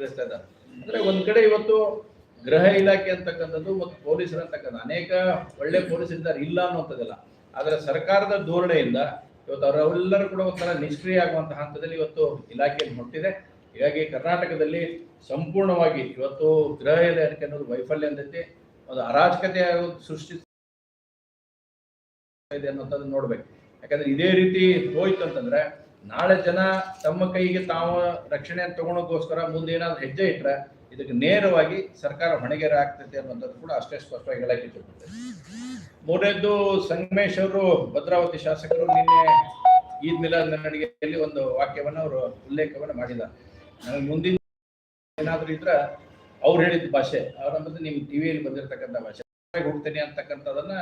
ಇದ್ದಾರೆ ಅಂದ್ರೆ ಒಂದ್ ಕಡೆ ಇವತ್ತು ಗೃಹ ಇಲಾಖೆ ಅಂತಕ್ಕಂಥದ್ದು ಮತ್ತು ಪೊಲೀಸರು ಅಂತಕ್ಕಂಥ ಅನೇಕ ಒಳ್ಳೆ ಪೊಲೀಸರಿದ್ದಾರೆ ಇಲ್ಲ ಅನ್ನುವಂಥದ್ದಲ್ಲ. ಆದ್ರೆ ಸರ್ಕಾರದ ಧೋರಣೆಯಿಂದ ಇವತ್ತು ಅವರೆಲ್ಲರೂ ಕೂಡ ಒಂಥರ ನಿಷ್ಕ್ರಿಯ ಆಗುವಂತಹ ಹಂತದಲ್ಲಿ ಇವತ್ತು ಇಲಾಖೆ ಮುಟ್ಟಿದೆ. ಹೀಗಾಗಿ ಕರ್ನಾಟಕದಲ್ಲಿ ಸಂಪೂರ್ಣವಾಗಿ ಇವತ್ತು ಗೃಹ ಇಲಾಖೆ ಅನ್ನೋದು ವೈಫಲ್ಯ ಅಂತೈತಿ, ಒಂದು ಅರಾಜಕತೆ ಸೃಷ್ಟಿ ಇದೆ ಅನ್ನೋದನ್ನ ನೋಡ್ಬೇಕು. ಯಾಕಂದ್ರೆ ಇದೇ ರೀತಿ ಹೋಯ್ತು ಅಂತಂದ್ರೆ ನಾಳೆ ಜನ ತಮ್ಮ ಕೈಗೆ ತಾವು ರಕ್ಷಣೆ ತಗೊಳೋಕೋಸ್ಕರ ಮುಂದೆ ಏನಾದ್ರು ಹೆಜ್ಜೆ ಇಟ್ರೆ ಇದಕ್ಕೆ ನೇರವಾಗಿ ಸರ್ಕಾರ ಹೊಣೆಗೆರೆ ಆಗ್ತೈತೆ ಅನ್ನೋದನ್ನು ಕೂಡ ಅಷ್ಟೇ ಸ್ಪಷ್ಟವಾಗಿ ಹೇಳಕ್ಕೆ ಇಷ್ಟಪಡ್ತೇನೆ. ಮೂರನೇದ್ದು, ಸಂಗಮೇಶ್ ಅವರು, ಭದ್ರಾವತಿ ಶಾಸಕರು ನಿನ್ನೆ ಈದ್ ಮಿಲಾದ್ ನಡಿಗೆಯಲ್ಲಿ ಒಂದು ವಾಕ್ಯವನ್ನ ಅವರು ಉಲ್ಲೇಖವನ್ನ ಮಾಡಿದ್ದಾರೆ. ನನಗೆ ಮುಂದಿನ ಏನಾದರೂ ಇದ್ರ ಅವ್ರು ಹೇಳಿದ ಭಾಷೆ, ಅವ್ರ ಮತ್ತೆ ನಿಮ್ ಟಿವಿಯಲ್ಲಿ ಬಂದಿರತಕ್ಕಂಥ ಭಾಷೆ ಹೋಗ್ತೇನೆ ಅಂತಕ್ಕಂಥದ್ದನ್ನ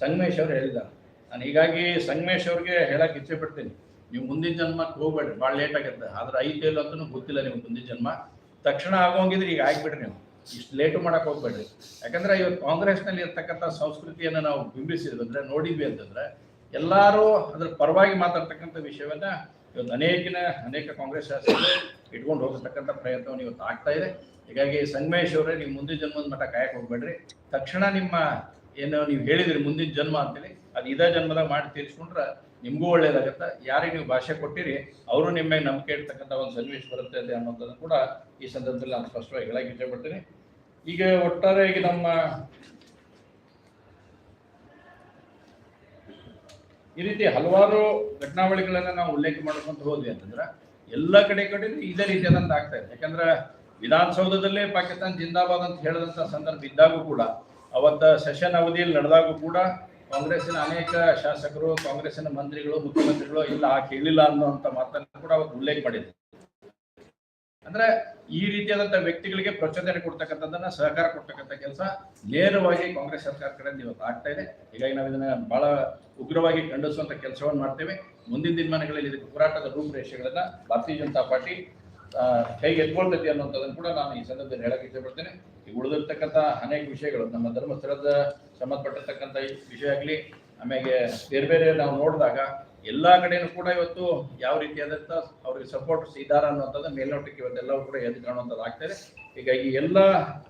ಸಂಗಮೇಶ್ ಅವರು ಹೇಳಿದ್ದಾರೆ. ನಾನು ಹೀಗಾಗಿ ಸಂಗಮೇಶ್ ಅವ್ರಿಗೆ ಹೇಳಕ್ ಇಚ್ಛೆ ಪಡ್ತೀನಿ ನೀವು ಮುಂದಿನ ಜನ್ಮಕ್ಕೆ ಹೋಗ್ಬೇಡ್ರಿ, ಭಾಳ ಲೇಟ್ ಆಗುತ್ತೆ. ಆದ್ರೆ ಐತೆ ಇಲ್ಲ ಅಂತೂ ಗೊತ್ತಿಲ್ಲ ನಿಮ್ಗೆ ಮುಂದಿನ ಜನ್ಮ. ತಕ್ಷಣ ಆಗೋಂಗಿದ್ರೆ ಈಗ ಆಗ್ಬಿಡ್ರಿ ನೀವು. ಇಷ್ಟು ಲೇಟು ಮಾಡಕ್ ಹೋಗ್ಬೇಡ್ರಿ. ಯಾಕಂದ್ರೆ ಇವತ್ತು ಕಾಂಗ್ರೆಸ್ನಲ್ಲಿ ಇರ್ತಕ್ಕಂಥ ಸಂಸ್ಕೃತಿಯನ್ನು ನಾವು ಬಿಂಬಿಸಿದ್ರೆ ನೋಡಿದ್ವಿ ಅಂತಂದ್ರೆ, ಎಲ್ಲರೂ ಅದ್ರ ಪರವಾಗಿ ಮಾತಾಡ್ತಕ್ಕಂಥ ವಿಷಯವನ್ನ ಇವತ್ತು ಅನೇಕಿನ, ಅನೇಕ ಕಾಂಗ್ರೆಸ್ ಶಾಸಕರು ಇಟ್ಕೊಂಡು ಹೋಗತಕ್ಕಂಥ ಪ್ರಯತ್ನವನ್ನು ಇವತ್ತು ಆಗ್ತಾ ಇದೆ. ಹೀಗಾಗಿ ಸಂಗಮೇಶ್ ಅವರೇ, ನೀವು ಮುಂದಿನ ಜನ್ಮದ ಮಟ್ಟ ಕಾಯಕ್ಕೆ ಹೋಗ್ಬೇಡ್ರಿ. ತಕ್ಷಣ ನಿಮ್ಮ ಏನು ನೀವು ಹೇಳಿದ್ರಿ ಮುಂದಿನ ಜನ್ಮ ಅಂತೇಳಿ ಅದು ಇದೇ ಜನ್ಮದಾಗ ಮಾಡಿ ತೀರಿಸ್ಕೊಂಡ್ರ ನಿಮಗೂ ಒಳ್ಳೇದಾಗತ್ತ. ಯಾರಿಗೆ ನೀವು ಭಾಷೆ ಕೊಟ್ಟಿರಿ, ಅವರು ನಿಮ್ಮ ನಂಬಿಕೆ ಇರ್ತಕ್ಕಂಥ ಒಂದು ಸನ್ನಿವೇಶ ಬರುತ್ತೆ ಅಲ್ಲಿ ಅನ್ನೋದನ್ನು ಕೂಡ ಈ ಸಂದರ್ಭದಲ್ಲಿ ನಾನು ಸ್ಪಷ್ಟವಾಗಿ ಹೇಳಕ್ಕೆ ಇಷ್ಟಪಡ್ತೀನಿ ಈಗ ಒಟ್ಟಾರೆ ಈಗ ನಮ್ಮ ಈ ರೀತಿ ಹಲವಾರು ಘಟನಾವಳಿಗಳನ್ನ ನಾವು ಉಲ್ಲೇಖ ಮಾಡ್ಕೊಂತ ಹೋದ್ವಿ ಅಂತಂದ್ರೆ ಎಲ್ಲ ಕಡೆ ಕಡೆ ಇದೇ ರೀತಿಯಾದಂತ ಆಗ್ತಾ ಇದೆ. ಯಾಕಂದ್ರೆ ವಿಧಾನಸೌಧದಲ್ಲೇ ಪಾಕಿಸ್ತಾನ ಜಿಂದಾಬಾದ್ ಅಂತ ಹೇಳಿದಂತ ಸಂದರ್ಭ ಇದ್ದಾಗೂ ಕೂಡ, ಅವತ್ತ ಸೆಷನ್ ಅವಧಿಯಲ್ಲಿ ನಡೆದಾಗೂ ಕೂಡ ಕಾಂಗ್ರೆಸ್ಸಿನ ಅನೇಕ ಶಾಸಕರು, ಕಾಂಗ್ರೆಸ್ಸಿನ ಮಂತ್ರಿಗಳು, ಮುಖ್ಯಮಂತ್ರಿಗಳು ಇಲ್ಲ ಆ ಕೇಳಿಲ್ಲ ಅನ್ನುವಂತ ಮಾತನ್ನು ಕೂಡ ಅವರು ಉಲ್ಲೇಖ ಮಾಡಿದ್ರು. ಅಂದ್ರೆ ಈ ರೀತಿಯಾದಂತಹ ವ್ಯಕ್ತಿಗಳಿಗೆ ಪ್ರಚೋದನೆ ಕೊಡ್ತಕ್ಕಂಥದ್ದನ್ನ, ಸಹಕಾರ ಕೊಡ್ತಕ್ಕಂಥ ಕೆಲಸ ನೇರವಾಗಿ ಕಾಂಗ್ರೆಸ್ ಸರ್ಕಾರ ಕಡೆಯಿಂದ ಇವತ್ತು ಆಗ್ತಾ ಇದೆ. ಹೀಗಾಗಿ ನಾವು ಇದನ್ನ ಬಹಳ ಉಗ್ರವಾಗಿ ಖಂಡಿಸುವಂತ ಕೆಲಸವನ್ನು ಮಾಡ್ತೇವೆ. ಮುಂದಿನ ದಿನಮಾನಗಳಲ್ಲಿ ಇದಕ್ಕೆ ಹೋರಾಟದ ರೂಪುರೇಷೆಗಳನ್ನ ಭಾರತೀಯ ಜನತಾ ಪಾರ್ಟಿ ಕೈಗೆ ಎತ್ಕೊಳ್ತೈತಿ ಅನ್ನುವಂಥದ್ದನ್ನು ಕೂಡ ನಾನು ಈ ಸಂದರ್ಭದಲ್ಲಿ ಹೇಳಕ್ಕೆ ಇಷ್ಟಪಡ್ತೇನೆ. ಈ ಉಳಿದಿರ್ತಕ್ಕಂಥ ಅನೇಕ ವಿಷಯಗಳು ನಮ್ಮ ಧರ್ಮಸ್ಥಳದ ಸಂಬಂಧಪಟ್ಟಿರ್ತಕ್ಕಂಥ ವಿಷಯ ಆಗಲಿ ಆಮೇಲೆ ಬೇರೆ ಬೇರೆ ನಾವು ನೋಡಿದಾಗ ಎಲ್ಲ ಕಡೆಯೂ ಕೂಡ ಇವತ್ತು ಯಾವ ರೀತಿಯಾದಂತ ಅವ್ರಿಗೆ ಸಪೋರ್ಟ್ ಇದಾರ ಅನ್ನೋಂಥದ್ದು ಮೇಲ್ನೋಟಕ್ಕೆ ಇವತ್ತೆಲ್ಲವೂ ಕೂಡ ಎದ್ದು ಕಾಣುವಂಥದ್ದು ಆಗ್ತದೆ ಹೀಗಾಗಿ ಎಲ್ಲ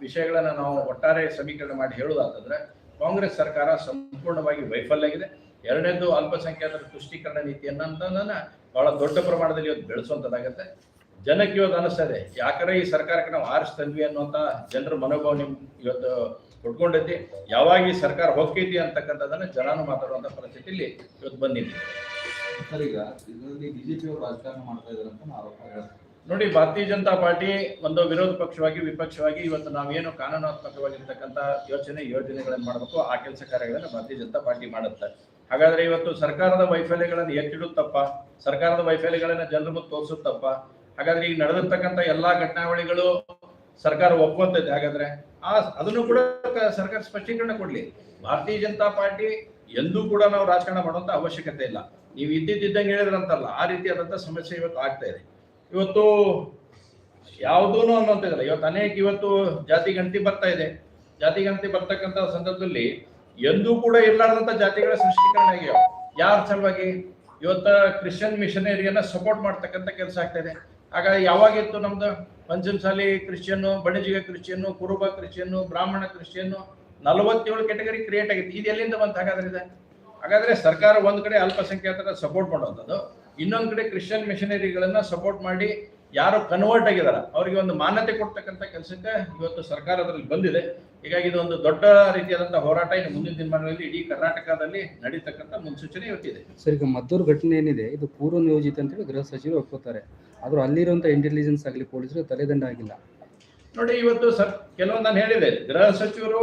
ವಿಷಯಗಳನ್ನ ನಾವು ಒಟ್ಟಾರೆ ಸಮೀಕರಣ ಮಾಡಿ ಹೇಳುವುದಾದ್ರೆ ಕಾಂಗ್ರೆಸ್ ಸರ್ಕಾರ ಸಂಪೂರ್ಣವಾಗಿ ವೈಫಲ್ಯ ಆಗಿದೆ ಎರಡನೇದು ಅಲ್ಪಸಂಖ್ಯಾತರ ತುಷ್ಟೀಕರಣ ನೀತಿಯನ್ನ ಬಹಳ ದೊಡ್ಡ ಪ್ರಮಾಣದಲ್ಲಿ ಇವತ್ತು ಬೆಳೆಸುವಂಥದ್ದಾಗತ್ತೆ. ಜನಕ್ಕೆ ಇವತ್ತು ಅನಿಸ್ತದೆ ಯಾಕಂದ್ರೆ ಈ ಸರ್ಕಾರಕ್ಕೆ ನಾವು ಆರಿಸ್ತಂದ್ವಿ ಅನ್ನುವಂಥ ಜನರ ಮನೋಭಾವ ನಿಮ್ ಇವತ್ತು ಕೊಟ್ಕೊಂಡೈತಿ ಯಾವಾಗ ಈ ಸರ್ಕಾರ ಹೋಗ್ತೈತಿ ಅಂತಕ್ಕಂಥದ್ದನ್ನ ಜನನು ಮಾತಾಡುವಂತ ಪರಿಸ್ಥಿತಿಯಲ್ಲಿ ಇವತ್ತು ಬಂದಿದೆ. ಸರ್ ಈಗ ಇದರಲ್ಲಿ ಬಿಜೆಪಿ ಅವರು ರಾಜಕಾರಣ ಮಾಡ್ತಾ ಅಂತ ಆರೋಪ ನೋಡಿ ಭಾರತೀಯ ಜನತಾ ಪಾರ್ಟಿ ಒಂದು ವಿರೋಧ ಪಕ್ಷವಾಗಿ ವಿಪಕ್ಷವಾಗಿ ಇವತ್ತು ನಾವೇನು ಕಾನೂನಾತ್ಮಕವಾಗಿರ್ತಕ್ಕಂಥ ಯೋಚನೆ ಯೋಜನೆಗಳನ್ನು ಮಾಡಬೇಕು ಆ ಕೆಲಸ ಕಾರ್ಯಗಳನ್ನು ಭಾರತೀಯ ಜನತಾ ಪಾರ್ಟಿ ಮಾಡುತ್ತೆ. ಹಾಗಾದ್ರೆ ಇವತ್ತು ಸರ್ಕಾರದ ವೈಫಲ್ಯಗಳನ್ನು ಎತ್ತಿಡುತ್ತಪ್ಪ? ಸರ್ಕಾರದ ವೈಫಲ್ಯಗಳನ್ನು ಜನರ ಮುಂದೆ ತೋರಿಸುತ್ತಪ್ಪ? ಹಾಗಾದ್ರೆ ಈಗ ನಡೆದಿರ್ತಕ್ಕಂಥ ಎಲ್ಲಾ ಘಟನಾವಳಿಗಳು ಸರ್ಕಾರ ಒಪ್ಪುವಂತದ್ದು ಹಾಗಾದ್ರೆ ಆ ಅದನ್ನು ಕೂಡ ಸರ್ಕಾರ ಸ್ಪಷ್ಟೀಕರಣ ಕೊಡ್ಲಿ. ಭಾರತೀಯ ಜನತಾ ಪಾರ್ಟಿ ಎಂದೂ ಕೂಡ ನಾವು ರಾಜಕಾರಣ ಮಾಡುವಂತ ಅವಶ್ಯಕತೆ ಇಲ್ಲ. ನೀವು ಇದ್ದಿದ್ದಂಗೆ ಹೇಳಿದ್ರಂತಲ್ಲ, ಆ ರೀತಿಯಾದಂತ ಸಮಸ್ಯೆ ಇವತ್ತು ಆಗ್ತಾ ಇದೆ. ಇವತ್ತು ಯಾವುದೂನು ಅನ್ನೋಂತಿಲ್ಲ ಇವತ್ತು ಅನೇಕ ಇವತ್ತು ಜಾತಿ ಗಣತಿ ಬರ್ತಾ ಇದೆ. ಜಾತಿ ಗಣತಿ ಬರ್ತಕ್ಕಂಥ ಸಂದರ್ಭದಲ್ಲಿ ಎಂದೂ ಕೂಡ ಇರ್ಲಾರ್ದಂತ ಜಾತಿಗಳ ಸೃಷ್ಟೀಕರಣ ಆಗ್ಯಾವ ಯಾರ ಸಲುವಾಗಿ? ಇವತ್ತ ಕ್ರಿಶ್ಚಿಯನ್ ಮಿಷನರಿಯನ್ನ ಸಪೋರ್ಟ್ ಮಾಡ್ತಕ್ಕಂಥ ಕೆಲಸ ಆಗ್ತಾ ಇದೆ. ಹಾಗಾಗಿ ಯಾವಾಗಿತ್ತು ನಮ್ದು? ಪಂಚಮಸಾಲಿ ಕ್ರಿಶ್ಚಿಯನ್ನು, ಬಣಜಿಗ ಕ್ರಿಶ್ಚಿಯನ್ನು, ಕುರುಬ ಕ್ರಿಶ್ಚಿಯನ್ನು, ಬ್ರಾಹ್ಮಣ ಕ್ರಿಶ್ಚಿಯನ್ನು ನಲವತ್ತೇಳು ಕೆಟಗರಿ ಕ್ರಿಯೇಟ್ ಆಗಿತ್ತು. ಇದು ಎಲ್ಲಿಂದ ಬಂತ? ಹಾಗಾದ್ರೆ ಇದೆ? ಹಾಗಾದ್ರೆ ಸರ್ಕಾರ ಒಂದು ಕಡೆ ಅಲ್ಪಸಂಖ್ಯಾತರ ಸಪೋರ್ಟ್ ಮಾಡುವಂಥದ್ದು ಇನ್ನೊಂದು ಕಡೆ ಕ್ರಿಶ್ಚಿಯನ್ ಮಿಷನರಿಗಳನ್ನ ಸಪೋರ್ಟ್ ಮಾಡಿ ಯಾರು ಕನ್ವರ್ಟ್ ಆಗಿದಾರ ಅವರಿಗೆ ಒಂದು ಮಾನ್ಯತೆ ಕೊಡ್ತಕ್ಕಂಥ ಕೆಲಸಕ್ಕೆ ಇವತ್ತು ಸರ್ಕಾರ ಅದರಲ್ಲಿ ಬಂದಿದೆ. ಹೀಗಾಗಿ ಇದು ಒಂದು ದೊಡ್ಡ ರೀತಿಯಾದಂತಹ ಹೋರಾಟ ಇನ್ನು ಮುಂದಿನ ದಿನಮಾನಗಳಲ್ಲಿ ಇಡೀ ಕರ್ನಾಟಕದಲ್ಲಿ ನಡೀತಕ್ಕಂಥ ಮುನ್ಸೂಚನೆ ಇವತ್ತಿದೆ. ಸರ್ ಈಗ ಮದ್ದೂರು ಘಟನೆ ಏನಿದೆ ಇದು ಪೂರ್ವ ನಿಯೋಜಿತ ಅಂತೇಳಿ ಗೃಹ ಸಚಿವರು ಒಪ್ಕೋತಾರೆ. ಆದ್ರೂ ಅಲ್ಲಿರುವಂತಹ ಇಂಟೆಲಿಜೆನ್ಸ್ ಆಗಲಿ ಪೊಲೀಸರು ತಲೆದಂಡ ಆಗಿಲ್ಲ. ನೋಡಿ ಇವತ್ತು ಸರ್ ಕೆಲವೊಂದು ನಾನು ಹೇಳಿದೆ ಗೃಹ ಸಚಿವರು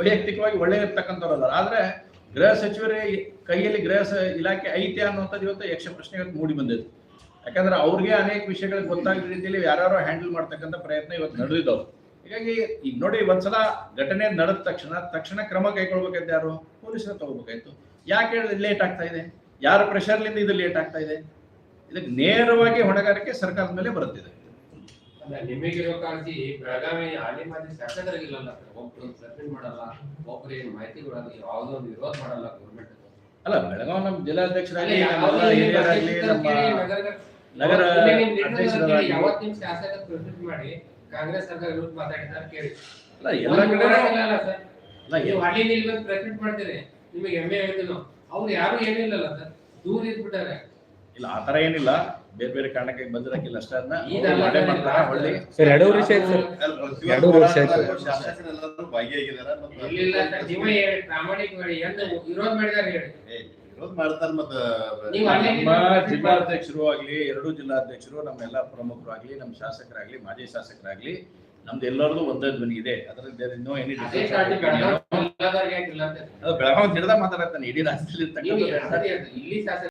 ವೈಯಕ್ತಿಕವಾಗಿ ಒಳ್ಳೆ ಇರ್ತಕ್ಕಂಥವ್ರಲ್ಲ ಆದ್ರೆ ಗೃಹ ಸಚಿವರೇ ಕೈಯಲ್ಲಿ ಗೃಹ ಇಲಾಖೆ ಐತೆ ಅನ್ನುವಂಥದ್ದು ಇವತ್ತು ಯಕ್ಷ ಪ್ರಶ್ನೆ ಇವತ್ತು ಮೂಡಿ ಬಂದಿದೆ. ಯಾಕಂದ್ರೆ ಅವ್ರಿಗೆ ಅನೇಕ ವಿಷಯಗಳು ಗೊತ್ತಾಗದ ರೀತಿಯಲ್ಲಿ ಯಾರ್ಯಾರೋ ಹ್ಯಾಂಡಲ್ ಮಾಡ್ತಕ್ಕಂಥ ಪ್ರಯತ್ನ ಇವತ್ತು ನಡೆದಿದ್ದವು. ಹೀಗಾಗಿ ಈಗ ನೋಡಿ ಒಂದ್ಸಲ ಘಟನೆ ನಡೆದ ತಕ್ಷಣ ತಕ್ಷಣ ಕ್ರಮ ಕೈಗೊಳ್ಬೇಕಾಯ್ತು ಯಾರು? ಪೊಲೀಸರ ತಗೋಬೇಕಾಯ್ತು. ಯಾಕೆ ಲೇಟ್ ಆಗ್ತಾ ಇದೆ? ಯಾರ ಪ್ರೆಷರ್ಲಿಂದ ಇದು ಲೇಟ್ ಆಗ್ತಾ ಇದೆ? ಇದಕ್ಕೆ ನೇರವಾಗಿ ಹೊಣೆಗಾರಿಕೆ ಸರ್ಕಾರದ ಮೇಲೆ ಬರುತ್ತಿದೆ. ಅಲ್ಲ ನಿಮಗಿರೋ ಕಾಳಜಿ ಬೆಳಗಾವಿ ಹಾಲಿ ಮಾಜಿ ಶಾಸಕರಿಗಿಲ್ಲ ಒಬ್ರು ಸಸ್ಪೆಂಡ್ ಮಾಡಲ್ಲ ಒಬ್ರು ಏನು ಮಾಹಿತಿ ಕೊಡಲ್ಲ ಯಾವುದೋ ಒಂದು ವಿರೋಧ ಮಾಡಲ್ಲ ಗೌರ್ಮೆಂಟ್ ಅಲ್ಲ ಬೆಳಗಾವಿ ನಮ್ಮ ಜಿಲ್ಲಾಧ್ಯಕ್ಷರಾಗಲಿ ನಮ್ಮ ನಗರ ಶಾಸಕ ಮಾಡಿ ಕಾಂಗ್ರೆಸ್ ಸರ್ಕಾರ ವಿರುದ್ಧ ಮಾತಾಡಿದ್ದಾರೆ ಕೇಳಿ. ಅಲ್ಲ ಎಲ್ಲ ಕಡೆ ಇಲ್ಲ ಸರ್. ನೀವು ನಿಲ್ಬೇಕು ಪ್ರೆಸೆಂಟ್ ಮಾಡ್ತೀರಿ. ನಿಮಗೆ ಹೆಮ್ಮೆ ಹೇಳಿದ್ರು ಅವ್ರು ಯಾರು ಏನಿಲ್ಲಲ್ಲ ಸರ್. ದೂರ ಇದ್ಬಿಟ್ಟಾರೆ. ಇಲ್ಲ ಆ ತರ ಏನಿಲ್ಲ. ಬೇರೆ ಬೇರೆ ಕಾರಣಕ್ಕೆ ಬಂದಿರಕ್ಕಿಲ್ಲ ಅಷ್ಟೇ ಹೊಳ್ಳಿ. ಸರ್ ಎರಡೂವರೆ ವರ್ಷ ಆಯ್ತು ಸರ್. ಎರಡೂವರೆ ವರ್ಷ ಆಯ್ತು. ಶಾಸಕರೆಲ್ಲರೂ ಭಾಗಿಯಾಗಿದ್ದಾರೆ ಮತ್ತೆ ಸರ್. ನೀವೇ ಹೇಳಿ ಪ್ರಾಮಾಣಿಕ ಎಂದು ವಿರೋಧ ಮಾಡಿದಾರೆ ಹೇಳಿ. ಮಾಡ್ತಾರೆ ಮತ್ತೆ ನಮ್ಮ ಜಿಲ್ಲಾಧ್ಯಕ್ಷರು ಆಗ್ಲಿ ಎರಡು ಜಿಲ್ಲಾಧ್ಯಕ್ಷರು ನಮ್ಮೆಲ್ಲ ಪ್ರಮುಖರು ಆಗ್ಲಿ ನಮ್ಮ ಶಾಸಕರಾಗ್ಲಿ ಮಾಜಿ ಶಾಸಕರಾಗ್ಲಿ ನಮ್ದು ಎಲ್ಲರದು ಒಂದೇ ಧ್ವನಿ ಇದೆ. ಅದ್ರಲ್ಲಿ ಇನ್ನೂ ಏನಿ ಬೆಳಗಾವಿ ಹಿಡ್ದ ಮಾತಾಡತ್ತಾನೆ ಇಡೀ ರಾಜ್ಯದಲ್ಲಿ